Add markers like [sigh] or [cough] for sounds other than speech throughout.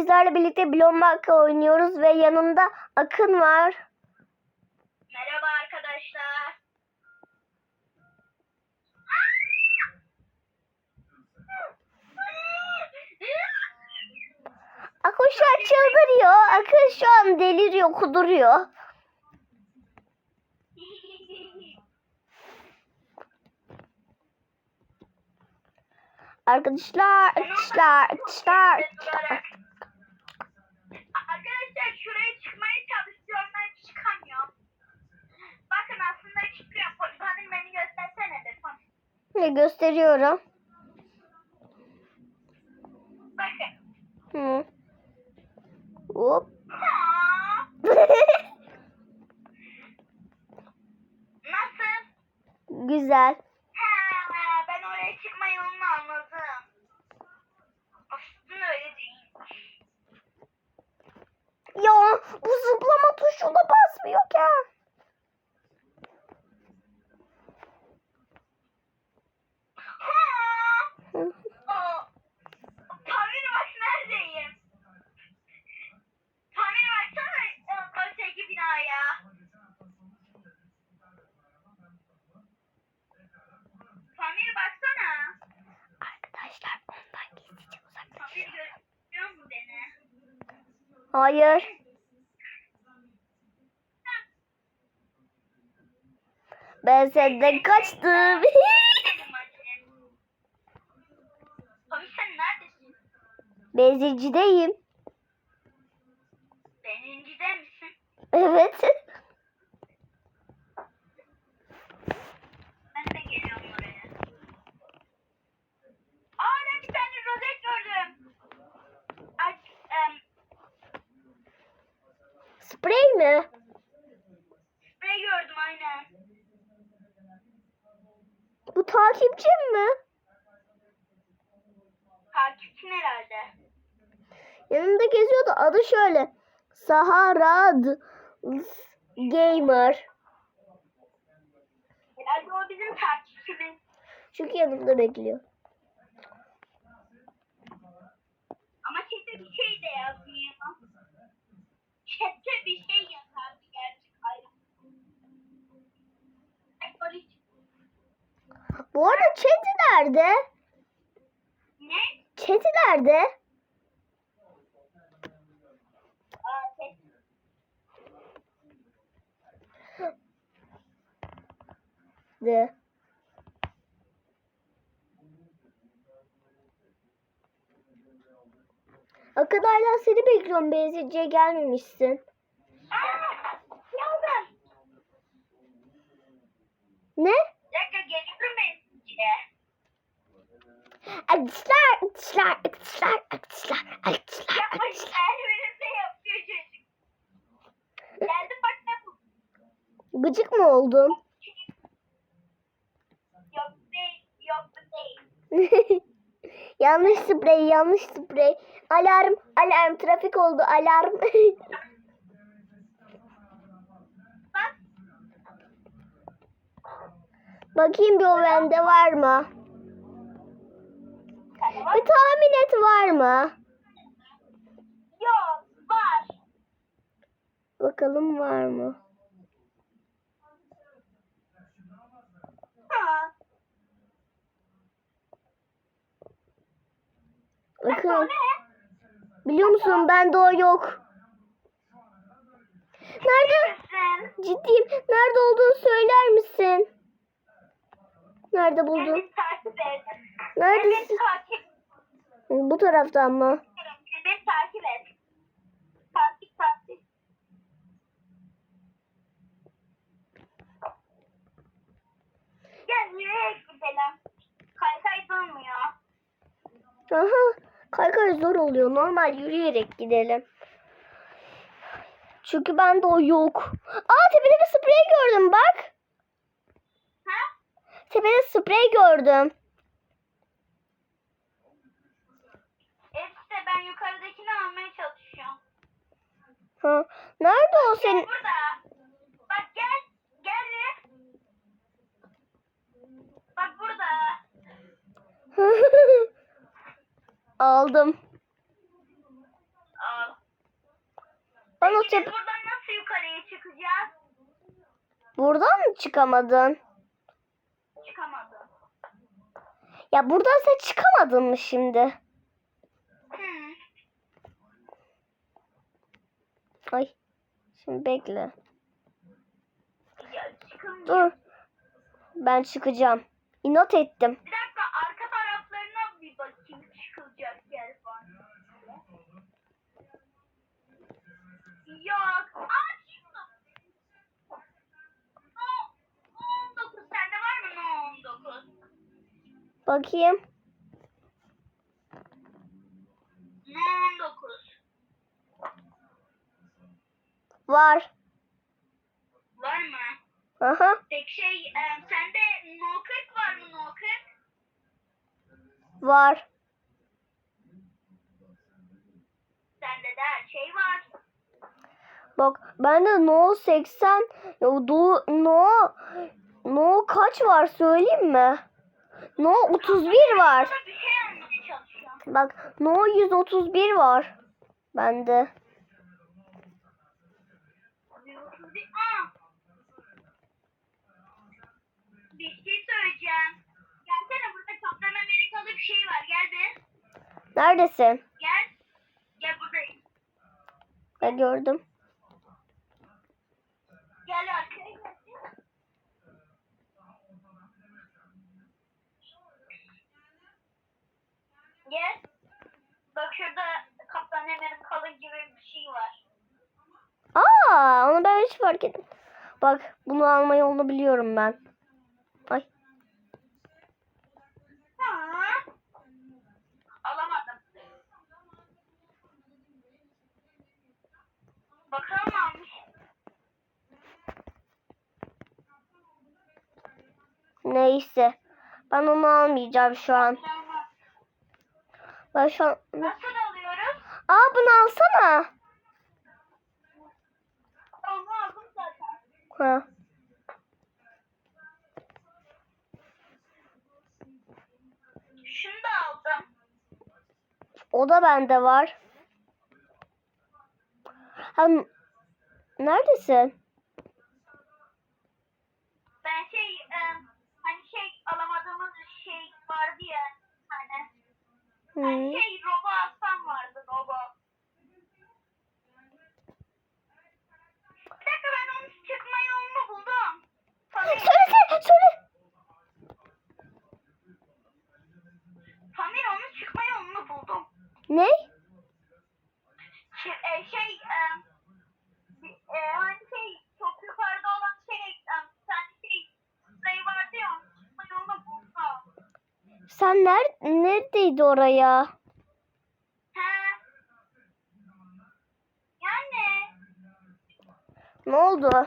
sizlerle birlikte Blombak oynuyoruz ve yanımda Akın var. Merhaba arkadaşlar. Akın şu an çıldırıyor. Akın şu an deliriyor, kuduruyor. Arkadaşlar, arkadaşlar. Arkadaşlar şuraya çıkmaya çalışıyorum ben çıkamıyorum. Bakın aslında çıkıyorum. Poligonun beni göstersene de. Ne gösteriyorum. Bakın. Hı. Hop. [laughs] Nasıl? Güzel. Ha, ben oraya çıkma yolunu anladım. Aslında öyle değil. Ya bu zıplama tuşuna basmıyor ki. Hayır. Ben senden kaçtım. [laughs] Benzincideyim. Benzincide misin? Evet. Ben de geliyorum oraya. Aa ben bir tane rozet gördüm. Ay, em, Sprey mi? sprey gördüm aynen. Bu takipçim mi? Takipçin herhalde. Yanımda geziyordu. Adı şöyle. Saharad Gamer. Herhalde o bizim takipçimiz. Çünkü yanımda bekliyor. Ama chatte bir şey de yazmıyor. Chatte bir şey yazardı gerçek hayran. Ay, Barış. Bu arada chat'i nerede? Ne? Chat'i nerede? De. Akın hala seni bekliyorum. Benzinciye gelmemişsin. Aa. Ne? Bir dakika geliyorum ben size. Arkadaşlar, arkadaşlar, arkadaşlar, arkadaşlar, arkadaşlar, Yapma arkadaşlar. her önümde yapıyor çocuk. Geldim bak ne bu. Gıcık mı oldun? Yok değil, yok bu değil. [laughs] yanlış sprey, yanlış sprey. Alarm, alarm, trafik oldu, alarm. Bak, [laughs] Bakayım bir o bende var mı? Bir tahmin et var mı? Yok, var. Bakalım var mı? Ha. Bakın. Biliyor musun bende o yok. Nerede? Ciddiyim. Nerede olduğunu söyler misin? Nerede buldun? Neredesin? Bu taraftan mı? Zor oluyor. Normal yürüyerek gidelim. Çünkü bende o yok. Aa tepede bir sprey gördüm bak. Ha? Tepede sprey gördüm. İşte ben yukarıdakini almaya çalışıyorum. Ha. Nerede o senin? Burada. Bak gel. Gel. Bak burada. [laughs] Aldım. Biz tep buradan nasıl yukarıya çıkacağız? buradan mı çıkamadın? Çıkamadım. Ya buradan sen çıkamadın mı şimdi? Hmm. Ay. Şimdi bekle. Ya. Dur. Ben çıkacağım. İnat ettim. Bir dakika arka taraflarına bir bakayım çıkılacak yer var. mı? Yok. Aa çıktım. No, 19 sende var mı no 19? Bakayım. No 19. Var. Var mı? Aha. Peki şey e, sende no 40 var mı no 40? Var. Sende de her şey var. Bak bende no 80 ya do no no kaç var söyleyeyim mi? No 31 var. Bak no 131 var bende. Bir, şey söyleyeceğim. Gelsene burada Kaptan Amerikalı bir şey var. Gel bir. Neredesin? Gel. Gel buradayım. Ben gördüm. Gel arkaya gel. Bak şurada Kaptan Amerikalı gibi bir şey var. Aa, onu ben hiç fark etmedim. Bak bunu alma yolunu biliyorum ben. Ay. Alamadım. Bakalım almış. neyse. Ben onu almayacağım şu an. Ben şu an... Nasıl alıyoruz? Aa bunu alsana. Onu aldım zaten. Ha. Şunu da aldım. O da bende var. Ha, neredesin? Ben şey e, hani şey alamadığımız şey vardı ya hani. Hani Hı. şey robo aslan vardı robo. Bir dakika ben onun çıkma yolunu buldum. Pamir, Söylesene, söyle. Pamir onun çıkma yolunu buldum. Ne? Şey, e, şey, e, bir- e, hani şey çok yukarıda olan şey, e, sen şey sayı vardı ya onun çıkma yolunu buldum. Sen ner neredeydi oraya? He. Yani Ne oldu? ne.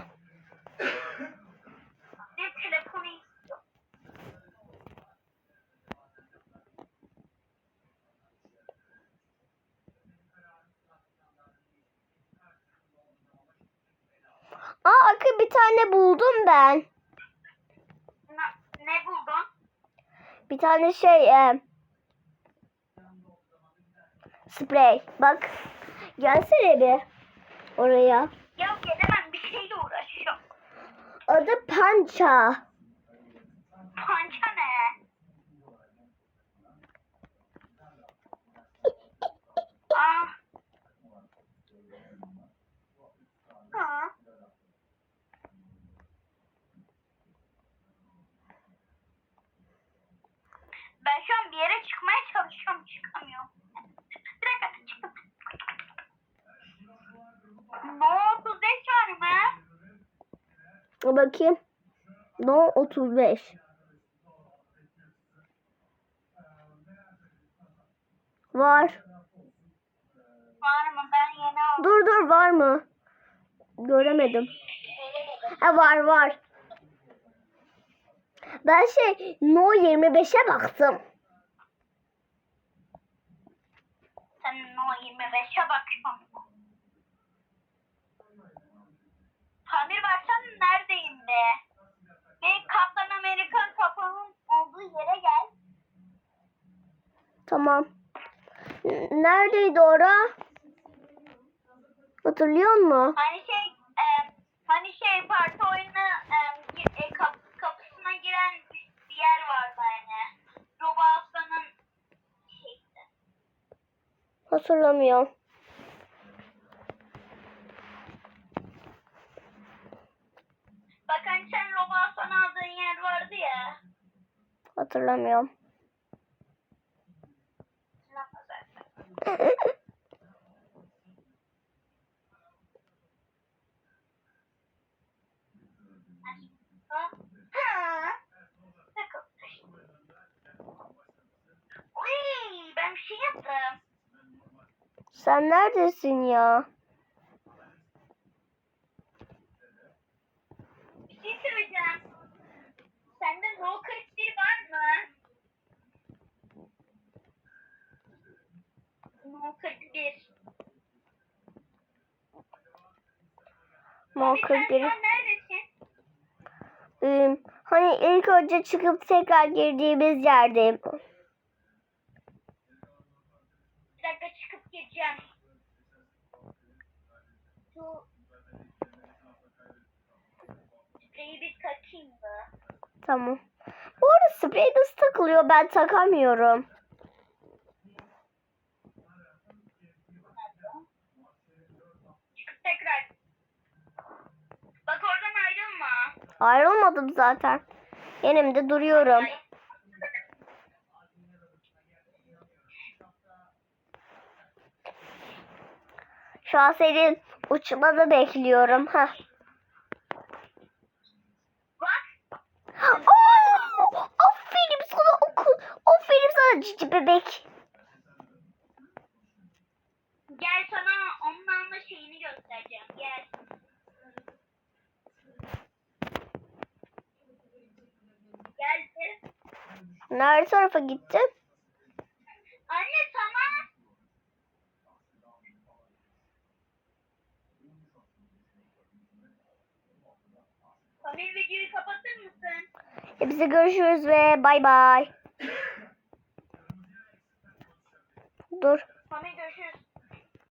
Aa Akı bir tane buldum ben. Na- ne buldun? Bir tane şey e, sprey. Bak. Gelsene bir oraya. Ya gelemem bir şeyle uğraşıyorum. Adı pança. Pança ne? Aa. Ha. Ben şu an bir yere çıkmaya çalışıyorum, çıkamıyorum. Bir dakika, çıktım. No 35 var mı? Bakayım. No 35. Var. Var mı? Ben yeni aldım. Dur dur var mı? Göremedim. Ha var var. Ben şey No 25'e baktım. Sen no 25'e bakıyorsun. Be? Ve Kaptan Amerikan kapının olduğu yere gel. Tamam. Neredeydi ora? Hatırlıyor musun? Hani şey e, hani şey parti oyunu e, e, kap- kapısına giren bir yer vardı hani. Robalsa'nın şeysi. Hatırlamıyorum. Bak hani sen Robalsa'nı aldığın yer vardı ya. Hatırlamıyorum. Lafı zaten. Ha? Ha? Takıl. Uy, ben bir şey yaptım. Sen neredesin ya? Bir şey söyleyeceğim. Sende no 41 var mı? No 41. No Abi sen 41. şu an neredesin? Ee, hani ilk önce çıkıp tekrar girdiğimiz yerdeyim. Bir dakika çıkıp geleceğim. Şu spreyi bir takayım da. Tamam. Bu arada sprey nasıl takılıyor? Ben takamıyorum. Çıkıp tekrar. Bak oradan ayrılma. Ayrılmadım zaten. Yanımda duruyorum. Şu an senin uçmanı bekliyorum. Oo! Aferin sana okul. Aferin sana cici bebek. Gel sana onun alma şeyini göstereceğim. Gel. Gel. gel. Nerede tarafa gitti? Anne sana. Pamir videoyu kapatır mısın? Hepsi görüşürüz ve bay bay. Dur.